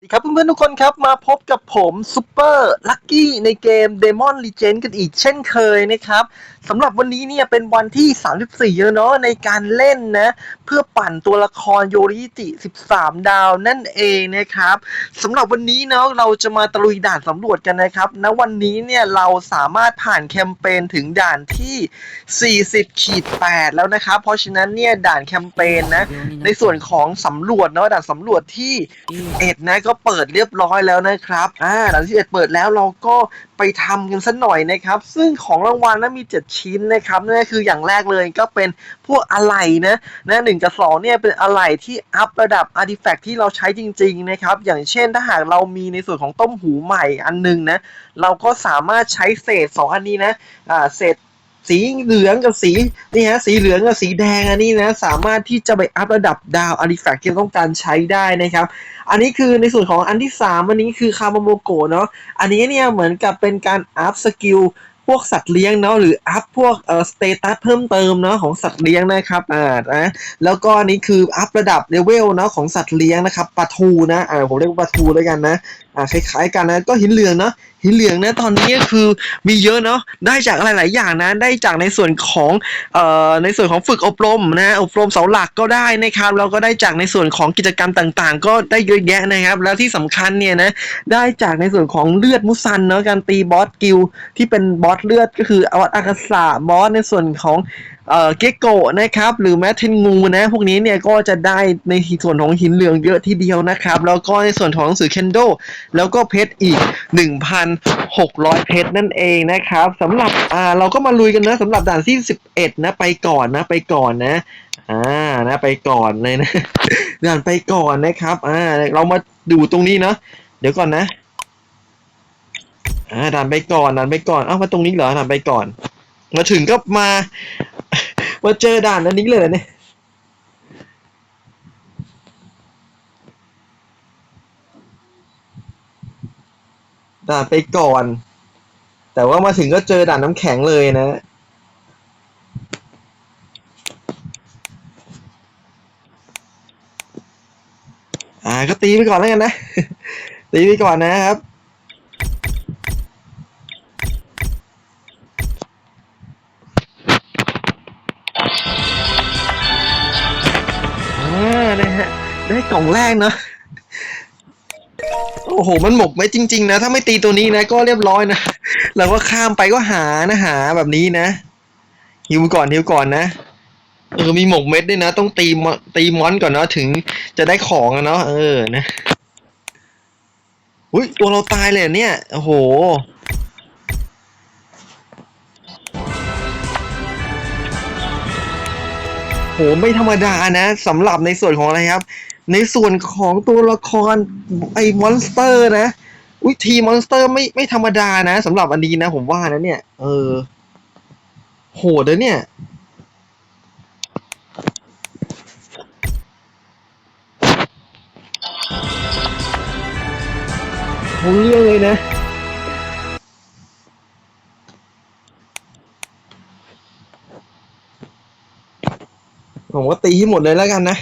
สวัสดีครับเพื่อนๆทุกคนครับ มาพบกับผมซูเปอร์ลักกี้ในเกม Demon Legend กันอีกเช่นเคยนะครับสำหรับวันนี้เนี่ยเป็นวันที่ 34แล้วเนาะในการเล่นนะเพื่อปั่นตัวละครโยริจิ 13 ดาวนั่นเองนะครับสำหรับวันนี้เนาะเราจะมาตะลุยด่านสำรวจกันนะครับณวันนี้เนี่ยเราสามารถผ่านแคมเปญถึงด่านที่ 40ขีด8แล้วนะครับเพราะฉะนั้นเนี่ยด่านแคมเปญนะในส่วนของสำรวจเนาะด่านสำรวจที่เอ็ดนะก็เปิดเรียบร้อยแล้วนะครับอ่าหลังที่เอ็ดเปิดแล้วเราก็ไปทำกันสักหน่อยนะครับ ซึ่งของรางวัลนั้นมี 7 ชิ้นนะครับนั่นคืออย่างแรกเลยก็เป็นพวกอะไหล่นะนะหนึ่งกับสองเนี่ยเป็นอะไหล่ที่อัพระดับอาร์ติแฟกต์ที่เราใช้จริงๆนะครับ อย่างเช่นถ้าหากเรามีในส่วนของต้มหูใหม่อันหนึงนะ เราก็สามารถใช้เศษ 2 อันนี้นะอ่าเศษ สีเหลืองกับสีนี่ฮะสีเหลืองกับสีแดงอันนี้นะสามารถที่จะไปอัพระดับดาวอาริแฟกที่เราต้องการใช้ได้นะครับ อันนี้คือในส่วนของอันที่ 3 อันนี้คือคาร์โมโกะเนาะอันนี้เนี่ยเหมือนกับเป็นการอัพสกิลพวกสัตว์เลี้ยงเนาะหรืออัพพวกเอ่อสเตตัสเพิ่มเติมเนาะของสัตว์เลี้ยงนะครับอ่านะแล้วก็อันนี้คืออัพระดับเลเวลเนาะของสัตว์เลี้ยงนะครับปลาทูนะอ่าผมเรียกว่าปลาทูแล้วกันนะ อ่าคล้ายๆกันนะก็หินเหลืองเนาะหินเหลืองนะตอนนี้คือมีเยอะเนาะได้จากอะไรหลายอย่างนะได้จากในส่วนของเอ่อในส่วนของฝึกอบรมนะอบรมเสาหลักก็ได้นะครับแล้วก็ได้จากในส่วนของกิจกรรมต่างๆ ก็ได้เยอะแยะนะครับ แล้วที่สำคัญเนี่ยนะได้จากในส่วนของเลือดมุสันเนาะการตีบอสกิลที่เป็นบอสเลือดก็คืออวัตอากาศะบอสในส่วนของ เอ่อเกโกะนะครับ หรือแมทเทนงูนะ พวกนี้เนี่ยก็จะได้ในส่วนของหินเหลืองเยอะทีเดียวนะครับ แล้วก็ในส่วนของหนังสือเคนโดแล้วก็เพชรอีก 1,600 เพชรนั่นเองนะครับสำหรับอ่าเราก็มาลุยกันนะสำหรับด่านที่11 นะไปก่อนนะไปก่อนนะอ่านะไปก่อนเลยนะด่านไปก่อนนะครับอ่าเรามาดูตรงนี้เนาะเดี๋ยวก่อนนะอ่าด่านไปก่อนด่านไปก่อนเอ้ามาตรงนี้เหรอด่านไปก่อน มาถึงก็มา มาเจอด่านอันนี้เลยเหรอเนี่ยด่านไปก่อน แต่ว่ามาถึงก็เจอด่านน้ำแข็งเลยนะ อ่าก็ตีไปก่อนแล้วกันนะ ตีไปก่อนนะครับ นะฮะ ได้กล่องแรกเนาะโอ้โห มันหมกไว้จริง ๆ นะ ถ้าไม่ตีตัวนี้นะ ก็เรียบร้อยนะเราก็ข้ามไปก็หานะหาแบบนี้นะฮิวก่อนฮิวก่อนนะเออมีหมกเม็ดด้วยนะ ต้องตีมตีมอนก่อนเนาะถึงจะได้ของอะเนาะเออนะอุ้ยตัวเราตายเลยเนี่ยโอ้โห หไม่ธรรมดานะสำหรับในส่วนของอะไรครับ ในส่วนของตัวละครไอ้มอนสเตอร์นะอุ้ยทีมอนสเตอร์ไม่ไม่ธรรมดานะสำหรับอันนี้นะ ผมว่านะเนี่ย เออ โหดเลยเนี่ยผมเรื่องเลยนะ ผมก็ตีให้หมดเลยแล้วกันนะ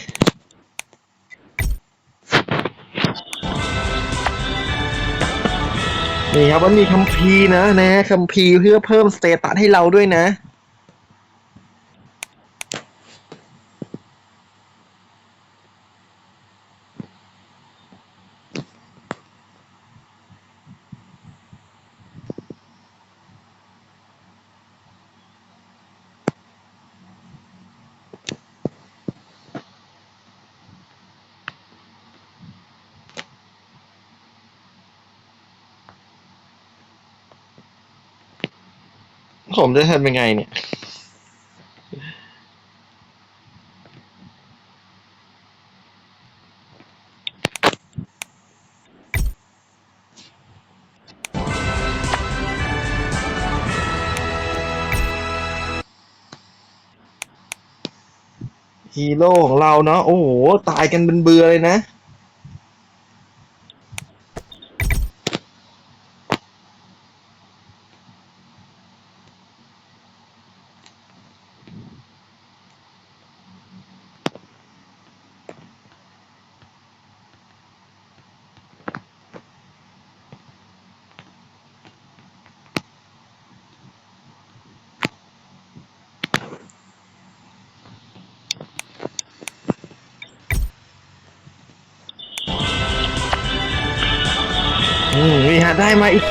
นี่ครับมันมีคัมภีร์นะนะคัมภีร์เพื่อเพิ่มสเตตัสให้เราด้วยนะ ผมจะทำยังไงเนี่ย ฮีโร่ของเราเนาะโอ้โห ตายกันเป็นเบือเลยนะ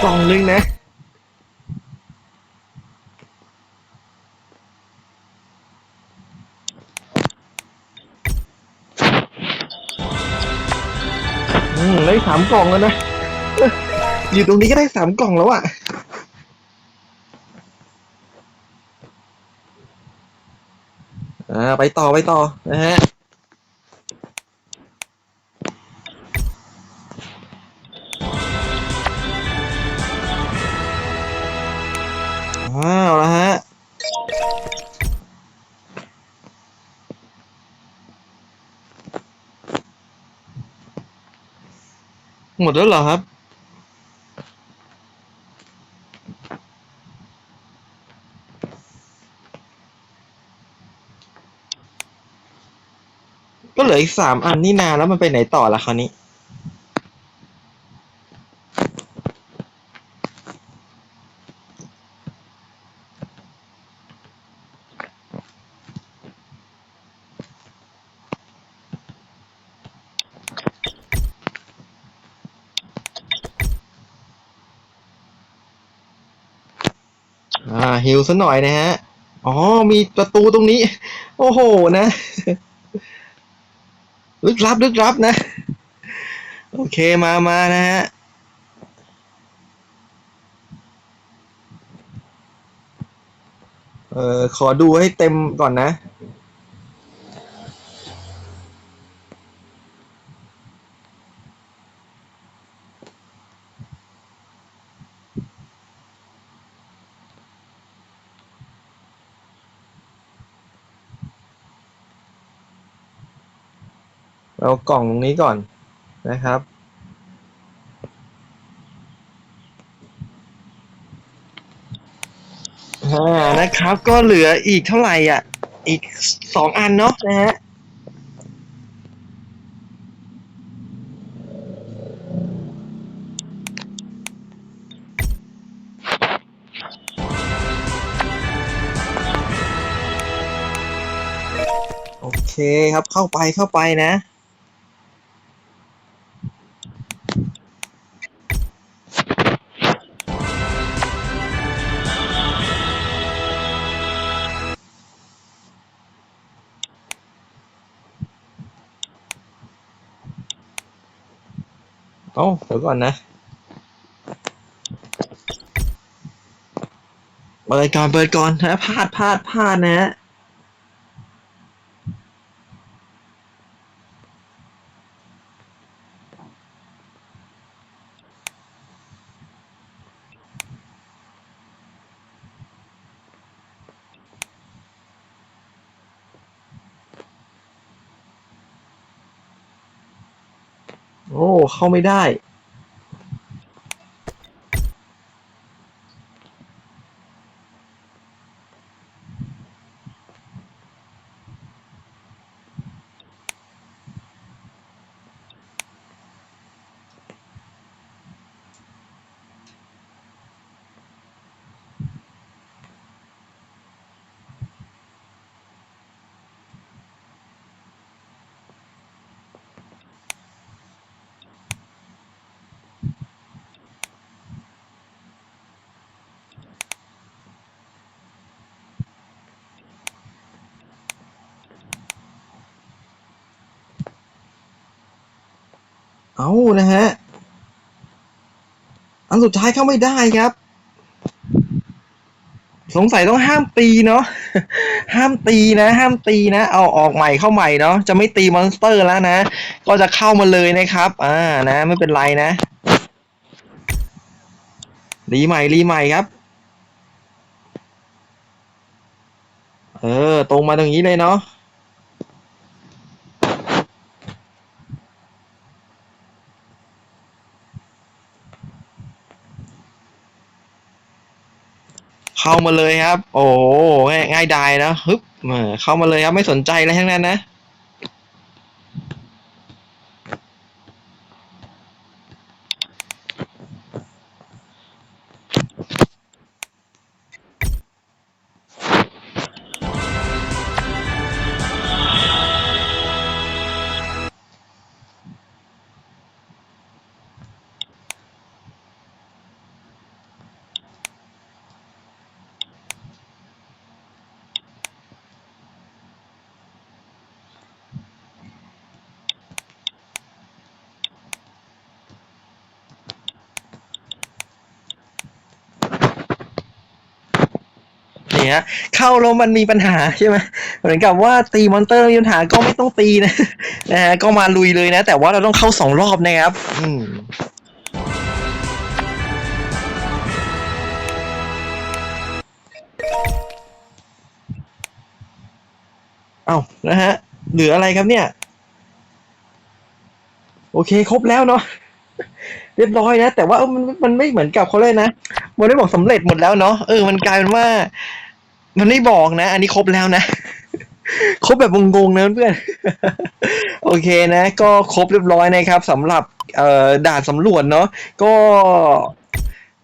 กกล่องนึงนะ อืม ได้สามกล่องแล้วนะเอ้ยอยู่ตรงนี้ก็ได้สามกล่องแล้วอะอ่าไปต่อไปต่อนะฮะ หมดแล้วเหรอครับ ก็เหลืออีกสามอันนี่นาแล้วมันไปไหนต่อละคราวนี้ ฮิวซะหน่อยนะฮะ อ๋อ มีประตูตรงนี้ โอ้โหนะ ลึกลับ ลึกลับนะ โอเคมามานะฮะเออขอดูให้เต็มก่อนนะ เรากล่องตรงนี้ก่อนนะครับ นะครับ ก็เหลืออีกเท่าไหร่อะ อีกสองอันเนาะนะฮะโอเคครับเข้าไปเข้าไปนะ เอ้าเดี๋ยวก่อนนะเปิดก่อนเปิดก่อนนะพลาดพลาดพลาดนะ เข้าไม่ได้ เอานะฮะ อันสุดท้ายเข้าไม่ได้ครับ สงสัยต้องห้ามตีเนาะ ห้ามตีนะ ห้ามตีนะ เอาออกใหม่เข้าใหม่เนาะ จะไม่ตีมอนสเตอร์แล้วนะ ก็จะเข้ามาเลยนะครับ อ่า นะ ไม่เป็นไรนะ รีใหม่ รีใหม่ครับ เออ ตรงมาตรงนี้เลยเนาะ เข้ามาเลยครับ โอ้โหง่ายง่ายดายนะฮึบเข้ามาเลยครับไม่สนใจอะไรทั้งนั้นนะ ฮะเข้าแล้วมันมีปัญหาใช่ไหมเหมือนกับว่าตีมอนเตอร์มีปัญหาก็ไม่ต้องตีนะนะฮะก็มาลุยเลยนะ แต่ว่าเราต้องเข้าสองรอบนะครับ อืมเอานะฮะเหลืออะไรครับเนี่ย โอเค ครบแล้วเนาะเรียบร้อยนะ แต่ว่ามันมันไม่เหมือนกับเขาเลยนะมันไม่บอกสำเร็จหมดแล้วเนาะเออมันกลายเป็นว่า มันไม่บอกนะ อันนี้ครบแล้วนะ ครบแบบงงๆนะเพื่อน โอเคนะ ก็ครบเรียบร้อยนะครับสำหรับด่านสำรวจเนาะ ก็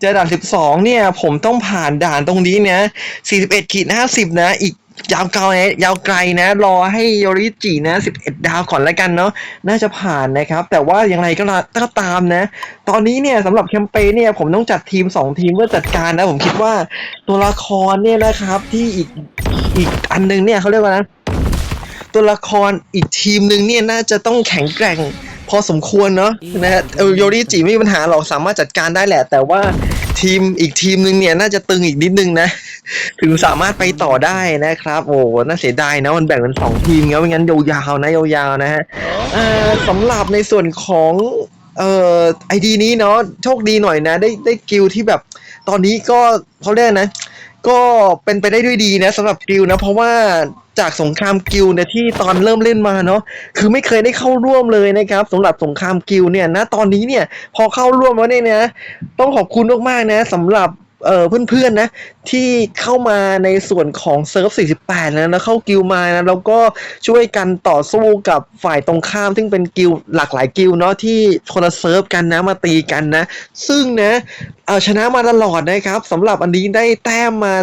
จะด่าน 12 เนี่ย ผมต้องผ่านด่านตรงนี้นะ41ขีด50 นะ อีก ยาวไกลนะยาวไกลนะ รอให้โยริจินะ 11 ดาวก่อนแล้วกันเนาะน่าจะผ่านนะครับ แต่ว่าอย่างไรก็ก็ตามนะ ตอนนี้เนี่ยสำหรับแคมเปญเนี่ยผมต้องจัดทีม 2 ทีมเพื่อจัดการนะ ผมคิดว่าตัวละครเนี่ยนะครับที่อีกอีกอันนึงเนี่ยเขาเรียกว่านะตัวละครอีกทีมหนึ่งเนี่ยน่าจะต้องแข็งแกร่งพอสมควรเนาะนะฮะเออโยริจิไม่มีปัญหาหรอกสามารถจัดการได้แหละ แต่ว่า ทีมอีกทีมหนึ่งเนี่ยน่าจะตึงอีกนิดนึงนะ ถึงสามารถไปต่อได้นะครับ โอ้น่าเสียดายนะมันแบ่งเป็นสองทีมงั้นไม่งั้นยาวๆนะยาวๆนะฮะสำหรับในส่วนของเอ่อไอดีนี้เนาะโชคดีหน่อยนะ ได้ได้กิลที่แบบ ตอนนี้ก็เขาเรียกนะ ก็เป็นไปได้ด้วยดีนะสำหรับกิลนะ เพราะว่าจากสงครามกิลเนี่ยที่ตอนเริ่มเล่นมาเนาะคือไม่เคยได้เข้าร่วมเลยนะครับสำหรับสงครามกิลเนี่ยนะตอนนี้เนี่ยพอเข้าร่วมแล้วเนี่ยนะ ต้องขอบคุณมากๆนะสำหรับ เออเพื่อนๆนะ ที่เข้ามาในส่วนของเซิร์ฟ 48 นะแล้วเข้ากิลมานะแล้วก็ช่วยกันต่อสู้กับฝ่ายตรงข้าม ซึ่งเป็นกิลหลากหลายกิลเนาะที่คนละเซิร์ฟกันนะมาตีกันนะ ซึ่งนะเอ่อชนะมาตลอดนะครับสำหรับอันนี้ได้แต้มมา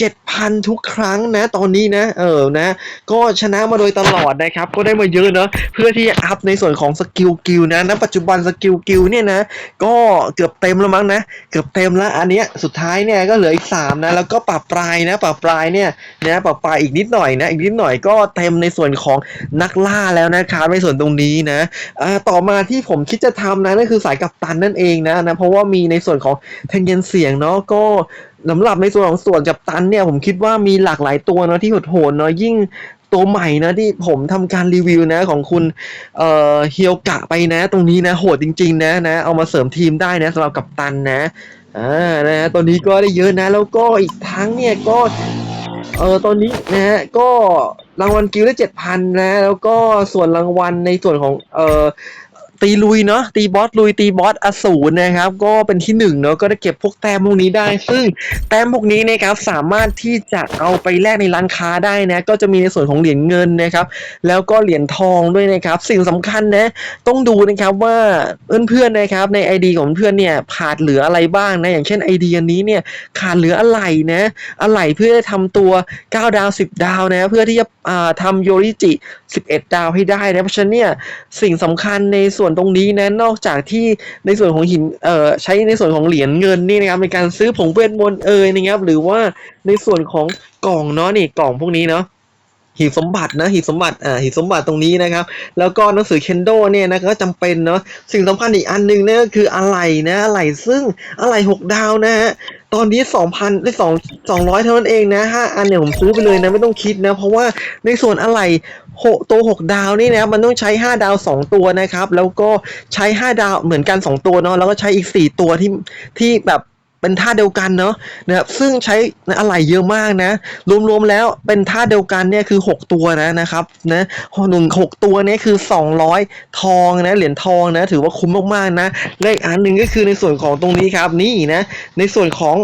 7,000 ทุกครั้งนะ ตอนนี้นะ เออนะ ก็ชนะมาโดยตลอดนะครับ ก็ได้มาเยอะเนาะเพื่อที่จะอัพในส่วนของสกิลกิลนะณปัจจุบันสกิลกิลเนี่ยนะ ก็เกือบเต็มแล้วมั้งนะ เกือบเต็มแล้วอันเนี้ยสุดท้ายเนี่ยก็เหลืออีก 3 นะ แล้วก็ปรับปลายนะปรับปลายเนี่ยนะปรับปลายอีกนิดหน่อยนะ อีกนิดหน่อยก็เต็มในส่วนของนักล่าแล้วนะครับในส่วนตรงนี้นะอ่าต่อมาที่ผมคิดจะทำนะนั่นคือสายกัปตันนั่นเองนะนะเพราะว่ามีในส่วนของเทนเยนเสียงเนาะก็สำหรับในส่วนของส่วนกับตันเนี่ยผมคิดว่ามีหลากหลายตัวเนาะที่โหดเนาะยิ่งตัวใหม่นะที่ผมทำการรีวิวนะของคุณเอ่อเฮียวกะไปนะ ตรงนี้นะโหดจริง ๆ นะนะเอามาเสริมทีมได้นะสำหรับกับตันนะ อ่านะฮะตอนนี้ก็ได้เยอะนะ แล้วก็อีกทั้งเนี่ยก็เออตอนนี้นะฮะก็รางวัลกิลได้เจ็ดพันนะ แล้วก็ส่วนรางวัลในส่วนของเออ ตีลุยเนาะตีบอสลุยตีบอสอสูรนะครับ ก็เป็นที่หนึ่งเนาะก็ได้เก็บพวกแต้มพวกนี้ได้ ซึ่งแต้มพวกนี้นะครับสามารถที่จะเอาไปแลกในร้านค้าได้นะก็จะมีในส่วนของเหรียญเงินนะครับ แล้วก็เหรียญทองด้วยนะครับ สิ่งสำคัญนะต้องดูนะครับว่าเพื่อนๆนะครับใน ID ของเพื่อนเนี่ยขาดเหลืออะไรบ้างนะอย่างเช่น ID อันนี้เนี่ยขาดเหลืออะไรนะอะไรเพื่อทำตัว 9 ดาว 10 ดาวนะเพื่อที่จะทำโยริจิ 11 ดาวให้ได้นะเพราะฉะนั้นเนี่ยสิ่งสำคัญในส่วนตรงนี้นะนอกจากที่ในส่วนของหินเอ่อใช้ในส่วนของเหรียญเงินนี่นะครับในการซื้อผงเวทมนต์เอ่ยนะครับ หรือว่าในส่วนของกล่องเนาะนี่กล่องพวกนี้เนาะหีบสมบัตินะหีบสมบัติอ่าหีบสมบัติตรงนี้นะครับ แล้วก็หนังสือเคนโดเนี่ยนะก็จำเป็นเนาะสิ่งสำคัญอีกอันหนึ่งเนี่ยก็คืออะไหล่นะอะไหล่ซึ่งอะไหล่หกดาวนะฮะ ตอนนี้สองพันได้สองสองร้อยเท่านั้นเองนะห้าอันเนี่ยผมซื้อไปเลยนะไม่ต้องคิดนะ เพราะว่าในส่วนอะไหล่หกตัวหกดาวนี่นะมันต้องใช้ห้าดาวสองตัวนะครับ แล้วก็ใช้ห้าดาวเหมือนกันสองตัวเนาะแล้วก็ใช้อีกสี่ตัวที่ที่แบบ เป็นท่าเดียวกันเนาะนะครับซึ่งใช้อะไหล่เยอะมากนะ รวมๆแล้วเป็นท่าเดียวกันเนี่ยคือ 6 ตัวนะนะครับนะหนึ่งหกตัวเนี่ยคือ 200 ทองนะเหรียญทองนะถือว่าคุ้มมากๆนะและอีกอันหนึ่งก็คือในส่วนของตรงนี้ครับนี่นะในส่วนของ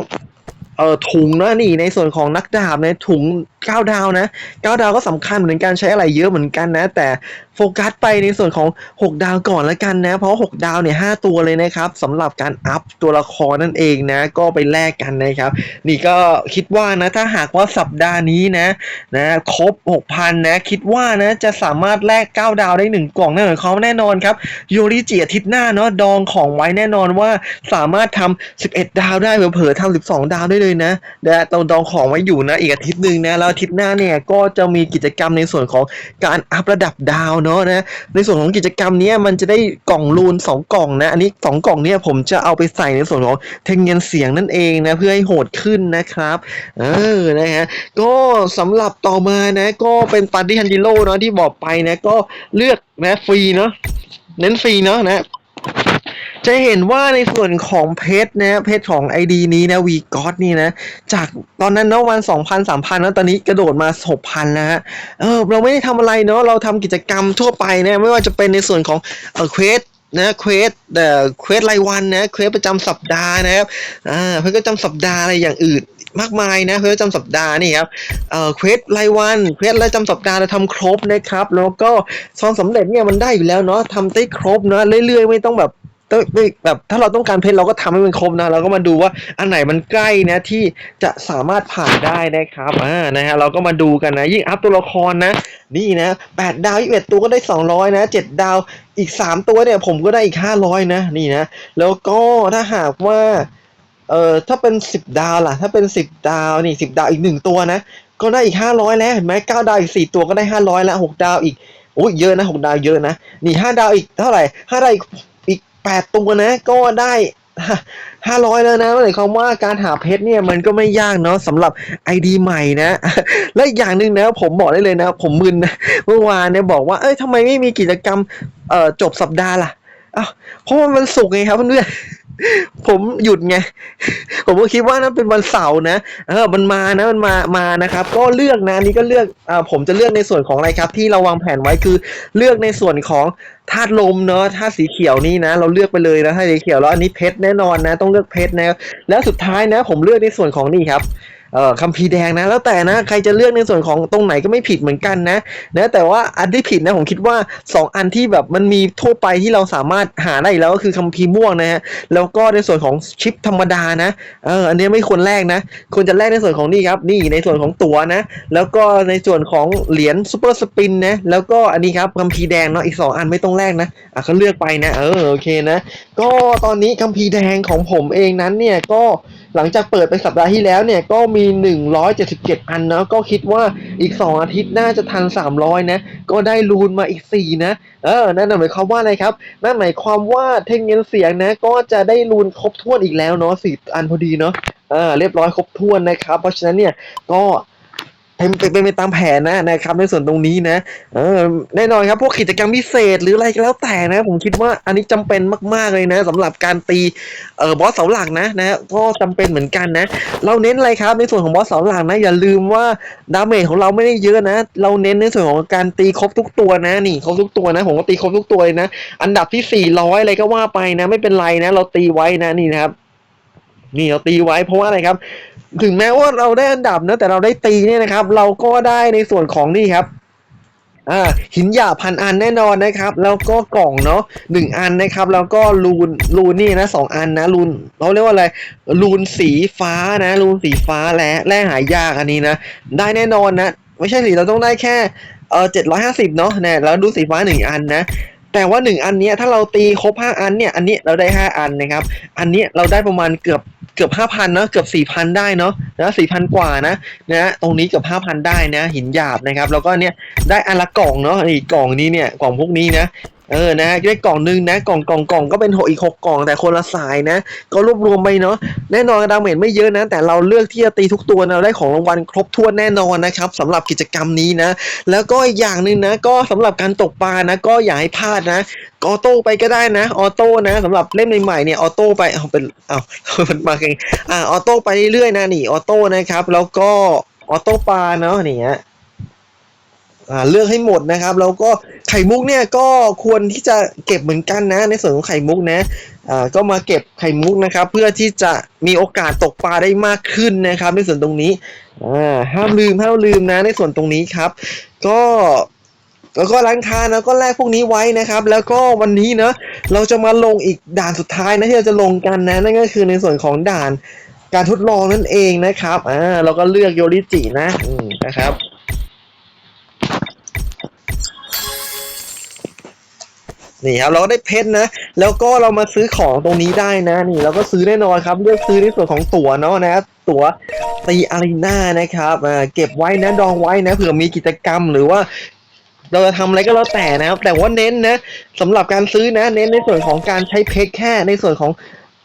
เอ่อถุงนะนี่ในส่วนของนักดาบในถุงก้าดาวนะเก้าดาวก็สำคัญเหมือนกันใช้อะไรเยอะเหมือนกันนะ แต่โฟกัสไปในส่วนของ 6 ดาวก่อนละกันนะ เพราะ 6 ดาวเนี่ย5ตัวเลยนะครับสำหรับการอัพตัวละครนั่นเองนะ ก็ไปแลกกันนะครับ นี่ก็คิดว่านะถ้าหากว่าสัปดาห์นี้นะนะครบ 6,000 นะ คิดว่านะจะสามารถแลก 9 ดาวได้ 1 กล่องแน่นอนเขาแน่นอนครับโยริจิอาทิตย์หน้าเนาะดองของไว้แน่นอนว่าสามารถทำ11 ดาวได้เผลอๆทำ12 ดาวได้เลยนะนะเราดองของไว้อยู่นะอีกอาทิตย์หนึ่งนะแล้วอาทิตย์หน้าเนี่ยก็จะมีกิจกรรมในส่วนของการอัประดับดาวเนาะนะในส่วนของกิจกรรมนี้มันจะได้กล่องรูนสองกล่องนะ อันนี้สองกล่องเนี่ยผมจะเอาไปใส่ในส่วนของเทคเงียนเสียงนั่นเองนะเพื่อให้โหดขึ้นนะครับ เออนะฮะก็สำหรับต่อมานะก็เป็นปาร์ตี้ฮันจิโร่เนาะที่บอกไปนะก็เลือกนะฟรีเนาะเน้นฟรีเนาะนะ จะเห็นว่าในส่วนของเพชรนะเพชรของ ID นี้นะวีก็อดนี่นะ จากตอนนั้นเนาะวันสองพันสามพันแล้วตอนนี้กระโดดมาหกพันแล้วฮะเออเราไม่ได้ทำอะไรเนาะเราทำกิจกรรมทั่วไปนะไม่ว่าจะเป็นในส่วนของเออเควสนะเควสเอ่อเควสรายวันนะเควสประจำสัปดาห์นะครับอ่าเควสประจำสัปดาห์อะไรอย่างอื่นมากมายนะเควสประจำสัปดาห์นี่ครับเอ่อเควสรายวันเควสประจำสัปดาห์เราทำครบนะครับแล้วก็ซองสำเร็จเนี่ยมันได้อยู่แล้วเนาะทำได้ครบเนาะเรื่อยๆ ไม่ต้องแบบ ต้องแบบถ้าเราต้องการเพชรเราก็ทำให้มันครบนะเราก็มาดูว่าอันไหนมันใกล้นะที่จะสามารถผ่านได้นะครับอ่านะฮะเราก็มาดูกันนะยิ่งอัพตัวละครนะนี่นะแปดดาวยี่สิบเอ็ดตัวก็ได้สองร้อยนะเจ็ดดาวอีกสามตัวเนี่ยผมก็ได้อีกห้าร้อยนะนี่นะแล้วก็ถ้าหากว่าเอ่อถ้าเป็นสิบดาวล่ะ ถ้าเป็นสิบดาวนี่สิบดาวอีกหนึ่งตัวนะก็ได้อีกห้าร้อยแล้วเห็นไหมเก้าดาวอีกสี่ตัวก็ได้ห้าร้อยแล้วหกดาวอีกโอ้ยเยอะนะหกดาวเยอะนะนี่ห้าดาวอีกเท่าไหร่ห้าดาวอีก แปดตัวนะก็ได้ห้าร้อยแล้วนะหมายความว่าการหาเพชรเนี่ยมันก็ไม่ยากเนาะสำหรับไอดีใหม่นะ และอย่างหนึ่งนะผมบอกได้เลยนะ ผมมึนนะเมื่อวานเนี่ยบอกว่าเอ้ยทำไมไม่มีกิจกรรมเอ่อจบสัปดาห์ล่ะอ้าวเพราะว่ามันสุกร์ไงครับเพื่อน ผมหยุดไง ผมก็คิดว่านั่นเป็นวันเสาร์นะ เออ มันมานะ มันมา มานะครับ ก็เลือกนะอันนี้ก็เลือกอ่าผมจะเลือกในส่วนของอะไรครับ ที่เราวางแผนไว้คือเลือกในส่วนของธาตุลมเนาะธาตุสีเขียวนี่นะ เราเลือกไปเลยนะธาตุสีเขียวแล้วอันนี้เพชรแน่นอนนะ ต้องเลือกเพชรนะ แล้วสุดท้ายนะ ผมเลือกในส่วนของนี่ครับ เอ่อคัมภีร์แดงนะ แล้วแต่นะใครจะเลือกในส่วนของตรงไหนก็ไม่ผิดเหมือนกันนะนะแต่ว่าอันที่ผิดนะผมคิดว่า 2 อันที่แบบมันมีทั่วไปที่เราสามารถหาได้อยู่แล้วก็คือคัมภีร์ม่วงนะฮะแล้วก็ในส่วนของชิปธรรมดานะเอออันนี้ไม่ควรแลกนะควรจะแลกในส่วนของนี่ครับนี่ในส่วนของตั๋วนะ แล้วก็ในส่วนของเหรียญซูเปอร์สปินนะแล้วก็อันนี้ครับคัมภีร์แดงเนาะอีก 2 อันไม่ต้องแลกนะอะก็เลือกไปนะเออโอเคนะ ก็ตอนนี้คัมภีร์แดงของผมเองนั้นเนี่ยก็ หลังจากเปิดไปสัปดาห์ที่แล้วเนี่ยก็มี 177 อันเนาะก็คิดว่าอีก 2 อาทิตย์น่าจะทัน 300 นะ ก็ได้รูนมาอีก 4 นะ เออ นั่นหมายความว่าอะไรครับ นั่นหมายความว่าเทคเงินเสียงนะ ก็จะได้รูนครบถ้วนอีกแล้วเนาะสอันพอดีเนาะเออเรียบร้อยครบถ้วนนะครับ เพราะฉะนั้นเนี่ยก็ เป็นเป็นไปตามแผนนะนะครับในส่วนตรงนี้นะเออแน่นอนครับพวกกิจกรรมพิเศษหรืออะไรก็แล้วแต่นะ ผมคิดว่าอันนี้จำเป็นมาก ๆเลยนะสำหรับการตีเอ่อบอสเสาหลักนะนะก็จำเป็นเหมือนกันนะ เราเน้นอะไรครับในส่วนของบอสเสาหลักนะ อย่าลืมว่าดาเมจของเราไม่ได้เยอะนะ เราเน้นในส่วนของการตีครบทุกตัวนะนี่ครบทุกตัวนะ ผมก็ตีครบทุกตัวเลยนะ อันดับที่ 400 อะไรก็ว่าไปนะ ไม่เป็นไรนะ เราตีไว้นะนี่นะครับนี่เราตีไว้เพราะว่าอะไรครับ ถึงแม้ว่าเราได้อันดับนะแต่เราได้ตีเนี่ยนะครับ เราก็ได้ในส่วนของนี่ครับอ่าหินหยาบพันอันแน่นอนนะครับ แล้วก็กล่องเนาะหนึ่งอันนะครับ แล้วก็รูนรูนนี่นะสองอันนะรูนเราเรียกว่าอะไรรูนสีฟ้านะรูนสีฟ้าและแร่หายากอันนี้นะ ได้แน่นอนนะไม่ใช่สิเราต้องได้แค่เออเจ็ดร้อยห้าสิบเนาะเนี่ยแล้วดูสีฟ้าหนึ่งอันนะแต่ว่าหนึ่งอันเนี้ยถ้าเราตีครบห้าอันเนี่ยอันนี้เราได้ห้าอันนะครับ อันนี้เราได้ประมาณเกือบ เกือบห้าพันเนาะเกือบสี่พันได้เนาะนะสี่พันกว่านะนะตรงนี้เกือบห้าพันได้นะ หินหยาบนะครับ แล้วก็เนี่ยได้อันละกล่องเนาะอีกกล่องนี้เนี่ยกล่องพวกนี้นะ เออนะได้กล่องหนึ่งนะ กล่องกล่องกล่องก็เป็นหกอีกหกกล่องแต่คนละสายนะ ก็รวบรวมไปเนาะแน่นอนดาเมจไม่เยอะนะ แต่เราเลือกที่จะตีทุกตัวเราได้ของรางวัลครบถ้วนแน่นอนนะครับสำหรับกิจกรรมนี้นะ แล้วก็อีกอย่างหนึ่งนะ ก็สำหรับการตกปลานะ ก็อย่าให้พลาดนะออโต้ไปก็ได้นะออโต้นะสำหรับเล่มใหม่ๆเนี่ยออโต้ไปเอาเป็นเอามันมาเองอ่าออโต้ไปเรื่อยๆนะนี่ออโต้นะครับ แล้วก็ออโต้ปลาเนาะนี่ฮะ เลือกให้หมดนะครับ แล้วก็ไข่มุกเนี่ยก็ควรที่จะเก็บเหมือนกันนะ ในส่วนของไข่มุกนะอ่าก็มาเก็บไข่มุกนะครับ เพื่อที่จะมีโอกาสตกปลาได้มากขึ้นนะครับ ในส่วนตรงนี้อ่าห้ามลืมห้ามลืมนะในส่วนตรงนี้ครับ ก็แล้วก็ร้านค้านะก็แลกพวกนี้ไว้นะครับ แล้วก็วันนี้เนะเราจะมาลงอีกด่านสุดท้ายนะที่เราจะลงกันนะนั่นก็คือในส่วนของด่านการทดลองนั่นเองนะครับอ่าเราก็เลือกโยริจินะนะครับ นี่ครับเราก็ได้เพชรนะ แล้วก็เรามาซื้อของตรงนี้ได้นะ นี่เราก็ซื้อแน่นอนครับเลือกซื้อในส่วนของตั๋วเนาะนะ ตั๋วตีอารีนานะครับอ่าเก็บไว้นะดองไว้นะเผื่อมีกิจกรรมหรือว่าเราจะทำอะไรก็แล้วแต่นะครับ แต่ว่าเน้นนะสำหรับการซื้อนะ เน้นในส่วนของการใช้เพชรแค่ในส่วนของ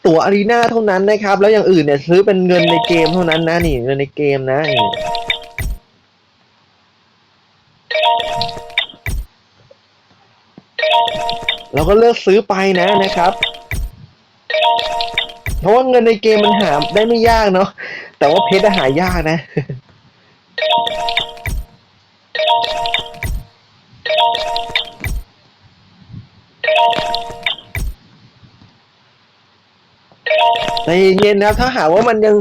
ตั๋วอารีนาเท่านั้นนะครับ แล้วอย่างอื่นเนี่ยซื้อเป็นเงินในเกมเท่านั้นนะนี่เงินในเกมนะ เราก็เลือกซื้อไปนะนะครับ เพราะว่าเงินในเกมมันหาได้ไม่ยากเนาะแต่ว่าเพชรอะหายากนะ ใจเย็นนะครับ ถ้าหาว่ามันยัง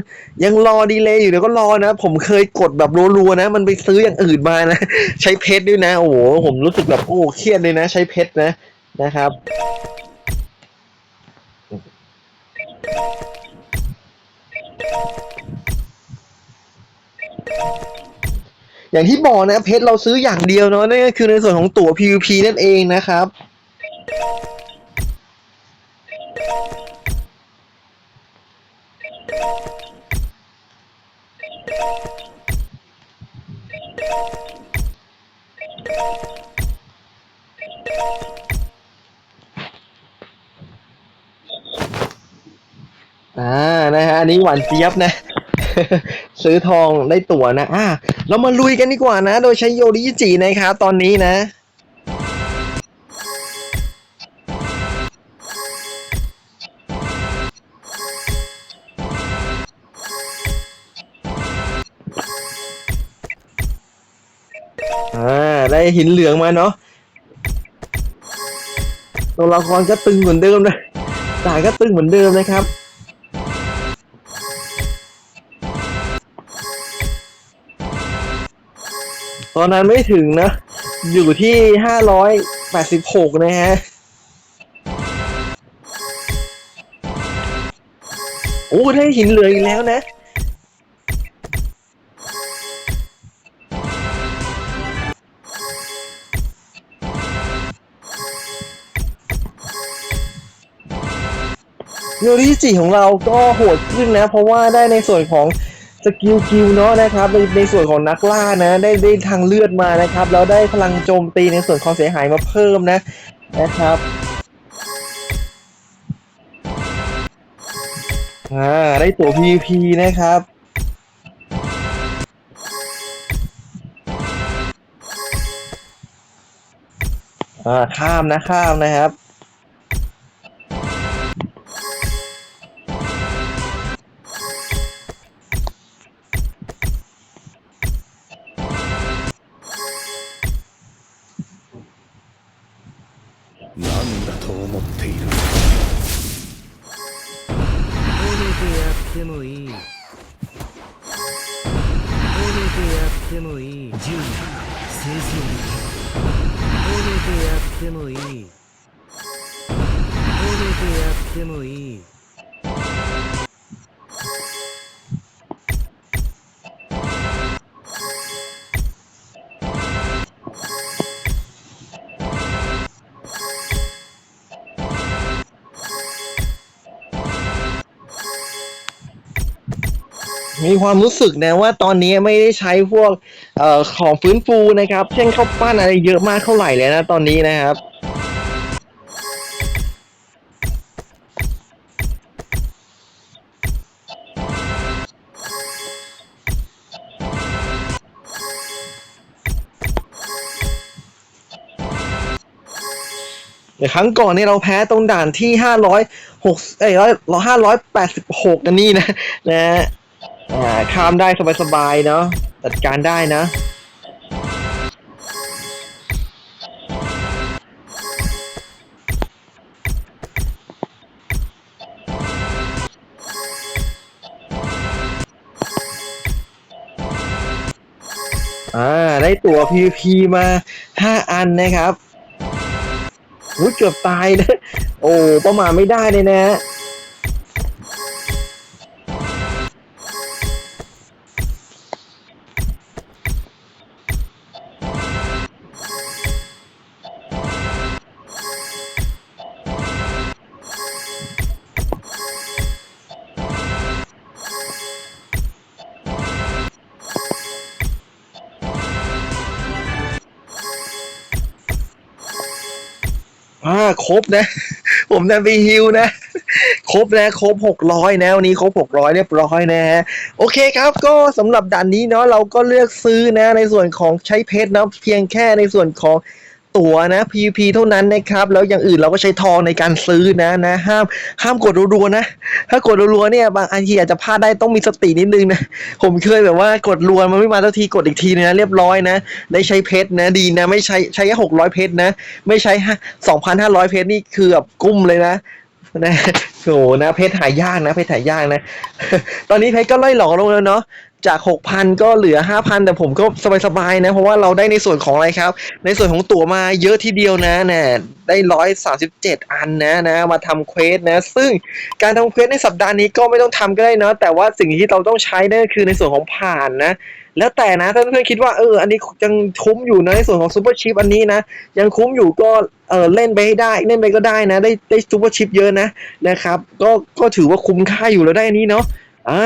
ยังรอดีเลยอยู่เดี๋ยวก็รอนะ ผมเคยกดแบบรัวๆนะ มันไปซื้ออย่างอื่นมานะ ใช้เพชรด้วยนะ โอ้โห ผมรู้สึกแบบโอ้เครียดเลยนะ ใช้เพชรนะ นะครับ อย่างที่บอกนะเพชรเราซื้ออย่างเดียวเนาะนั่นก็คือในส่วนของตั๋ว PVP นั่นเองนะครับ อ่านะฮะอันนี้หวานเจี๊ยบนะ ซื้อทองได้ตั๋วนะอ่าเรามาลุยกันดีกว่านะ โดยใช้โยริจินะครับตอนนี้นะอ่าได้หินเหลืองมาเนาะตัวละครก็ตึงเหมือนเดิมนะสายก็ตึงเหมือนเดิมนะครับ ตอนนั้นไม่ถึงนะ อยู่ที่ห้าร้อยแปดสิบหกนะฮะ โอ้ ได้หินเหลืออีกแล้วนะโยริจิของเราก็โหดขึ้นนะ เพราะว่าได้ในส่วนของ สกิลกิลเนาะนะครับในในส่วนของนักล่านะได้ได้ทางเลือดมานะครับแล้วได้พลังโจมตีในส่วนความเสียหายมาเพิ่มนะนะครับอ่าได้ตัว PVP นะครับอ่าข้ามนะข้ามนะครับ ความรู้สึกนะว่าตอนนี้ไม่ได้ใช้พวกเอ่อของฟื้นฟูนะครับ เช่นข้าวปั้นอะไรเยอะมากเท่าไหร่เลยนะตอนนี้นะครับในครั้งก่อนเนี่ยเราแพ้ตรงด่านที่ห้าร้อยหกเอ้ยร้อยห้าร้อยแปดสิบหกนี่นะนะ อ่าข้ามได้สบายๆเนาะจัดการได้นะอ่าได้ตั๋ว PVP มาห้าอันนะครับอุ้ยเกือบตายนะ โอ้ประมาณไม่ได้เลยนะ บนะ ผมดันไปฮิวนะ ครบนะครบหกร้อยนะวันนี้ครบหกร้อยเรียบร้อยนะฮะโอเคครับก็สำหรับด่านนี้เนาะเราก็เลือกซื้อนะในส่วนของใช้เพชรนะเพียงแค่ในส่วนของ ตั๋วนะ PVP เท่านั้นนะครับ แล้วอย่างอื่นเราก็ใช้ทองในการซื้อนะนะห้ามห้ามกดรัวๆนะ ถ้ากดรัวๆเนี่ยบางอันทีอาจจะพลาดได้ต้องมีสตินิดนึงนะ ผมเคยแบบว่ากดรัวมันไม่มาสักทีกดอีกทีนะเรียบร้อยนะ ได้ใช้เพชรนะดีนะไม่ใช้ใช้แค่หกร้อยเพชรนะ ไม่ใช้สองพันห้าร้อยเพชรนี่คือแบบกุ้มเลยนะนะโอ้โหนะเพชรหายากนะเพชรหายากนะ ตอนนี้เพชรก็ไล่หลอกลงแล้วเนาะ จากหกพันก็เหลือห้าพันแต่ผมก็สบายๆนะ เพราะว่าเราได้ในส่วนของอะไรครับ ในส่วนของตั๋วมาเยอะทีเดียวนะเนี่ยได้ร้อยสาสิบเจ็ดอันนะนะ มาทำเควสนะ ซึ่งการทำเควสในสัปดาห์นี้ก็ไม่ต้องทำก็ได้เนาะแต่ว่าสิ่งที่เราต้องใช้นั่นคือในส่วนของผ่านนะ แล้วแต่นะถ้าเพื่อนคิดว่าเอออันนี้ยังคุ้มอยู่นะในส่วนของซูเปอร์ชิปอันนี้นะ ยังคุ้มอยู่ก็เออเล่นไปให้ได้เล่นไปก็ได้นะ ได้ได้ซูเปอร์ชิปเยอะนะนะครับ ก็ก็ถือว่าคุ้มค่าอยู่แล้วได้อันนี้เนาะ อ่า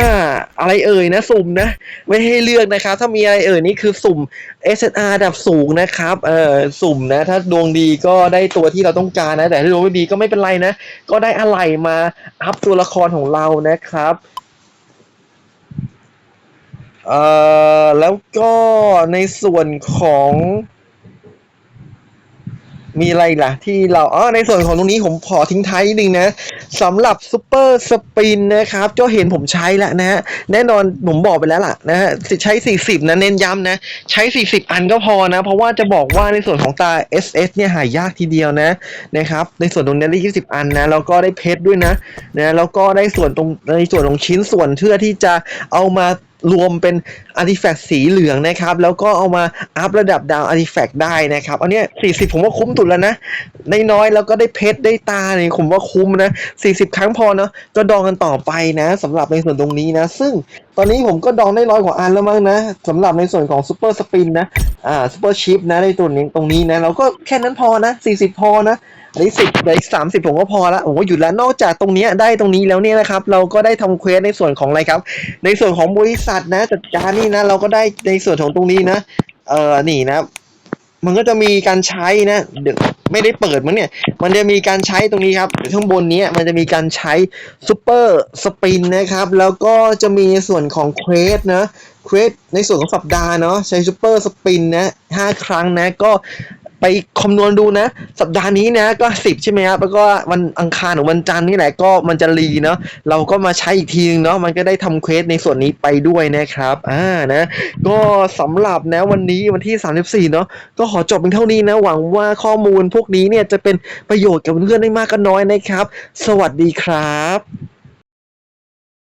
อะไรเอ่ยนะสุ่มนะ ไม่ให้เลือกนะครับ ถ้ามีอะไรเอ่ยนี่คือสุ่ม SNR ดับสูงนะครับเออสุ่มนะ ถ้าดวงดีก็ได้ตัวที่เราต้องการนะ แต่ถ้าดวงไม่ดีก็ไม่เป็นไรนะ ก็ได้อะไรมาอัพตัวละครของเรานะครับเอ่อแล้วก็ในส่วนของ มีอะไรล่ะ ที่เราอ๋อในส่วนของตรงนี้ผมขอทิ้งท้ายนิดนึงนะสำหรับซูเปอร์สปินนะครับเจ้าเห็นผมใช้แล้วนะฮะแน่นอนผมบอกไปแล้วล่ะนะฮะใช้ 40 นะเน้นย้ำนะ ใช้ 40 อันก็พอนะ เพราะว่าจะบอกว่าในส่วนของตา SS เนี่ยหายากทีเดียวนะนะครับในส่วนตรงนี้ได้20 อันนะแล้วก็ได้เพชรด้วยนะนะแล้วก็ได้ส่วนตรงในส่วนของชิ้นส่วนเพื่อที่จะเอามา รวมเป็นอาร์ติแฟกต์สีเหลืองนะครับ แล้วก็เอามาอัพระดับดาวอาร์ติแฟกต์ได้นะครับ อันเนี้ย40ผมว่าคุ้มสุดแล้วนะน้อยๆแล้วก็ได้เพชรได้ตาเนี่ยผมว่าคุ้มนะ40ครั้งพอเนาะก็ดองกันต่อไปนะสำหรับในส่วนตรงนี้นะ ซึ่งตอนนี้ผมก็ดองได้ร้อยกว่าอันแล้วมั้งนะสำหรับในส่วนของซูเปอร์สปินนะอ่าซูเปอร์ชิปนะในตัวนี้ตรงนี้นะเราก็แค่นั้นพอนะ40พอนะ อันนี้สิบเหลืออีกสามสิบผมก็พอละผมก็หยุดแล้วนอกจากตรงนี้ได้ตรงนี้แล้วเนี่ยนะครับ เราก็ได้ทำเควสในส่วนของอะไรครับ ในส่วนของบริษัทนะจัดการนี่นะ เราก็ได้ในส่วนของตรงนี้นะเออนี่นะ มันก็จะมีการใช้นะเดี๋ยวไม่ได้เปิดมั้งเนี่ย มันจะมีการใช้ตรงนี้ครับข้างบนนี้มันจะมีการใช้ซูเปอร์สปินนะครับ แล้วก็จะมีส่วนของเควสนะเควสในส่วนของสัปดาห์เนาะใช้ซูเปอร์สปินนะห้าครั้งนะก็ ไปคำนวณดูนะ สัปดาห์นี้นะก็สิบใช่ไหมครับแล้วก็วันอังคารหรือวันจันทร์นี่แหละก็มันจะรีเนาะเราก็มาใช้อีกทีนึงเนาะมันก็ได้ทำเควสในส่วนนี้ไปด้วยนะครับอ่านะก็สำหรับนะวันนี้วันที่ 34เนาะก็ขอจบเพียงเท่านี้นะ หวังว่าข้อมูลพวกนี้เนี่ยจะเป็นประโยชน์กับเพื่อนๆได้มากก็น้อยนะครับ สวัสดีครับ